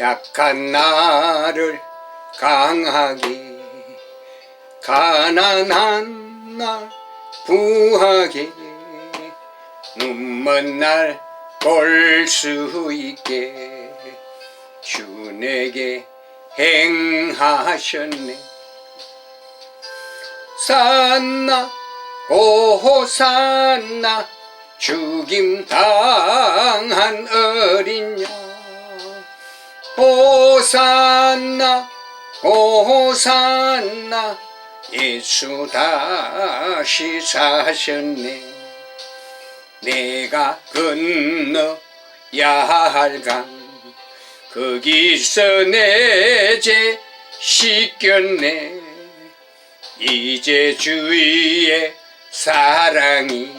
약한 나를 강하게 가난한 날 부하게 눈먼 날 볼 수 있게 주 내게 행하셨네. 산나 오호산나 죽임 당한 어린 양 호산나 호산나 예수 다시 사셨네. 내가 건너야 할강 거기서 내죄 씻겼네. 이제 주위의 사랑이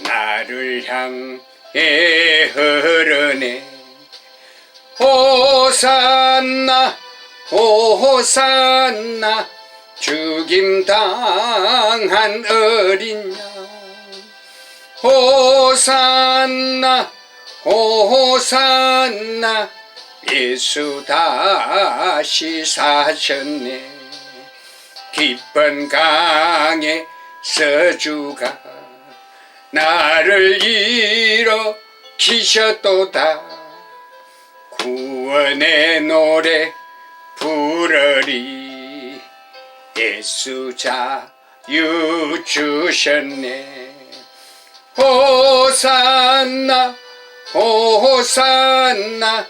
나를 향해 흐르네 호산나 호산나 죽임 당한 어린 양. 호산나 호산나 예수 다시 사셨네. 깊은 강에 서주가 나를 일으키셨도다 구원의 노래 부르리. 예수 자유 주셨네. 호산나 호산나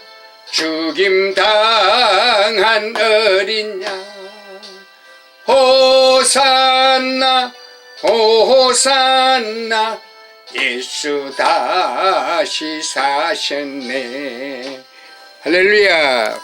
죽임 당한 어린 양 호산나 호산나 예수 다시 사셨네 할렐루야